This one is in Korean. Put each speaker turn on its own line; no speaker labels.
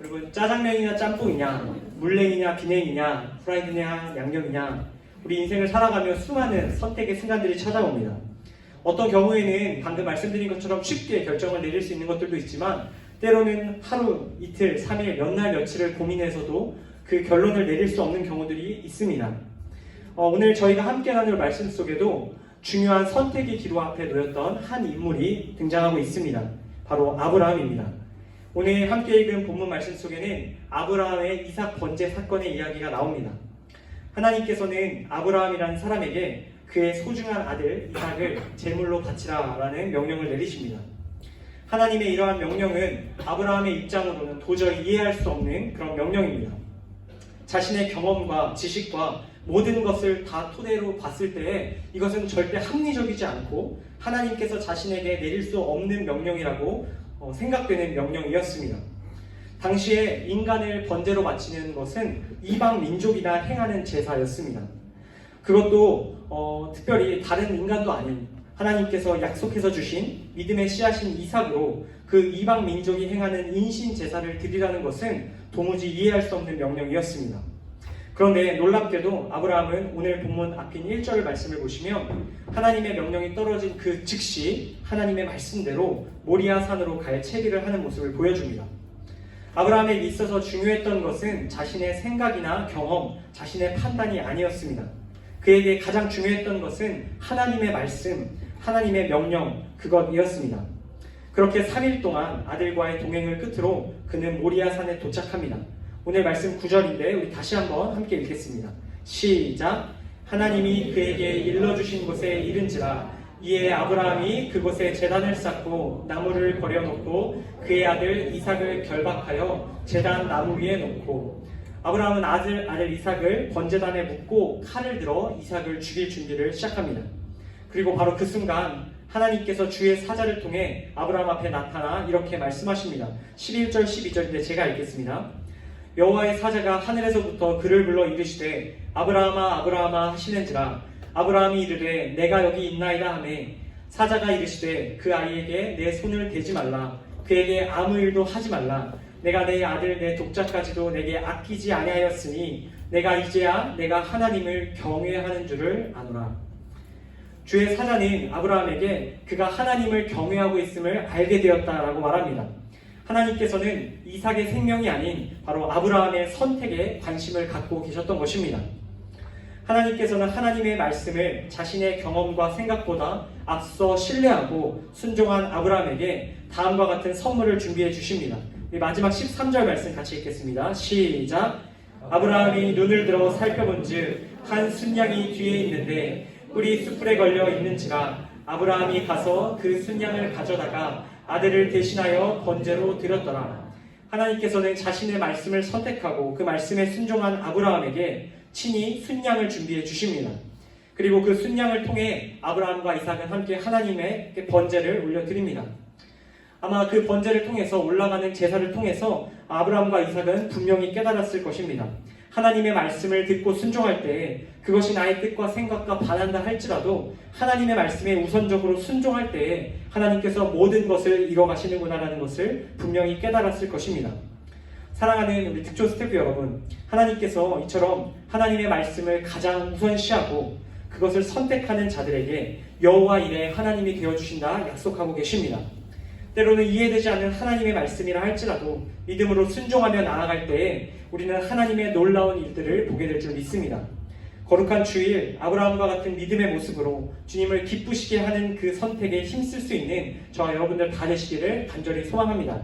여러분 짜장면이냐 짬뽕이냐 물냉이냐 비냉이냐 프라이드냐 양념이냐 우리 인생을 살아가며 수많은 선택의 순간들이 찾아옵니다. 어떤 경우에는 방금 말씀드린 것처럼 쉽게 결정을 내릴 수 있는 것들도 있지만 때로는 하루, 이틀, 3일, 몇 날, 며칠을 고민해서도 그 결론을 내릴 수 없는 경우들이 있습니다. 어, 오늘 저희가 함께 나눌 말씀 속에도 중요한 선택의 기로 앞에 놓였던 한 인물이 등장하고 있습니다. 바로 아브라함입니다. 오늘 함께 읽은 본문 말씀 속에는 아브라함의 이삭 번제 사건의 이야기가 나옵니다. 하나님께서는 아브라함이라는 사람에게 그의 소중한 아들 이삭을 제물로 바치라라는 명령을 내리십니다. 하나님의 이러한 명령은 아브라함의 입장으로는 도저히 이해할 수 없는 그런 명령입니다. 자신의 경험과 지식과 모든 것을 다 토대로 봤을 때에 이것은 절대 합리적이지 않고 하나님께서 자신에게 내릴 수 없는 명령이라고 어, 생각되는 명령이었습니다. 당시에 인간을 번제로 바치는 것은 이방 민족이나 행하는 제사였습니다. 그것도 어, 특별히 다른 인간도 아닌 하나님께서 약속해서 주신 믿음의 씨앗인 이삭으로 그 이방 민족이 행하는 인신 제사를 드리라는 것은 도무지 이해할 수 없는 명령이었습니다. 그런데 놀랍게도 아브라함은 오늘 본문 앞인 1절 말씀을 보시면 하나님의 명령이 떨어진 그 즉시 하나님의 말씀대로 모리아 산으로 갈 채비를 하는 모습을 보여줍니다. 아브라함에게 있어서 중요했던 것은 자신의 생각이나 경험, 자신의 판단이 아니었습니다. 그에게 가장 중요했던 것은 하나님의 말씀, 하나님의 명령, 그것이었습니다. 그렇게 3일 동안 아들과의 동행을 끝으로 그는 모리아 산에 도착합니다. 오늘 말씀 9절인데 우리 다시 한번 함께 읽겠습니다. 시작. 하나님이 그에게 일러주신 곳에 이른지라 이에 아브라함이 그곳에 제단을 쌓고 나무를 버려놓고 그의 아들 이삭을 결박하여 제단 나무 위에 놓고 아브라함은 아들 아들 이삭을 번제단에 묻고 칼을 들어 이삭을 죽일 준비를 시작합니다. 그리고 바로 그 순간 하나님께서 주의 사자를 통해 아브라함 앞에 나타나 이렇게 말씀하십니다. 11절 12절인데 제가 읽겠습니다. 여호와의 사자가 하늘에서부터 그를 불러 이르시되 아브라함아 아브라함아 하시는지라. 아브라함이 이르되 내가 여기 있나이다 하매. 사자가 이르시되 그 아이에게 내 손을 대지 말라. 그에게 아무 일도 하지 말라. 내가 내 아들 내 독자까지도 내게 아끼지 아니하였으니 내가 이제야 내가 하나님을 경외하는 줄을 아노라. 주의 사자는 아브라함에게 그가 하나님을 경외하고 있음을 알게 되었다라고 말합니다. 하나님께서는 이삭의 생명이 아닌 바로 아브라함의 선택에 관심을 갖고 계셨던 것입니다. 하나님께서는 하나님의 말씀을 자신의 경험과 생각보다 앞서 신뢰하고 순종한 아브라함에게 다음과 같은 선물을 준비해 주십니다. 이 마지막 13절 말씀 같이 읽겠습니다. 시작. 아브라함이 눈을 들어 살펴본즉 한 순양이 뒤에 있는데 뿔이 숯불에 걸려 있는지라 아브라함이 가서 그 순양을 가져다가 아들을 대신하여 번제로 드렸더라. 하나님께서는 자신의 말씀을 선택하고 그 말씀에 순종한 아브라함에게 친히 순양을 준비해 주십니다. 그리고 그 순양을 통해 아브라함과 이삭은 함께 하나님의 번제를 올려드립니다. 아마 그 번제를 통해서 올라가는 제사를 통해서 아브라함과 이삭은 분명히 깨달았을 것입니다. 하나님의 말씀을 듣고 순종할 때 그것이 나의 뜻과 생각과 반한다 할지라도 하나님의 말씀에 우선적으로 순종할 때 하나님께서 모든 것을 이뤄가시는구나라는 것을 분명히 깨달았을 것입니다. 사랑하는 우리 득조 스태프 여러분, 하나님께서 이처럼 하나님의 말씀을 가장 우선시하고 그것을 선택하는 자들에게 여호와 일에 하나님이 되어 주신다 약속하고 계십니다. 때로는 이해되지 않는 하나님의 말씀이라 할지라도 믿음으로 순종하며 나아갈 때에 우리는 하나님의 놀라운 일들을 보게 될 줄 믿습니다. 거룩한 주일 아브라함과 같은 믿음의 모습으로 주님을 기쁘시게 하는 그 선택에 힘쓸 수 있는 저와 여러분들 다 되시기를 간절히 소망합니다.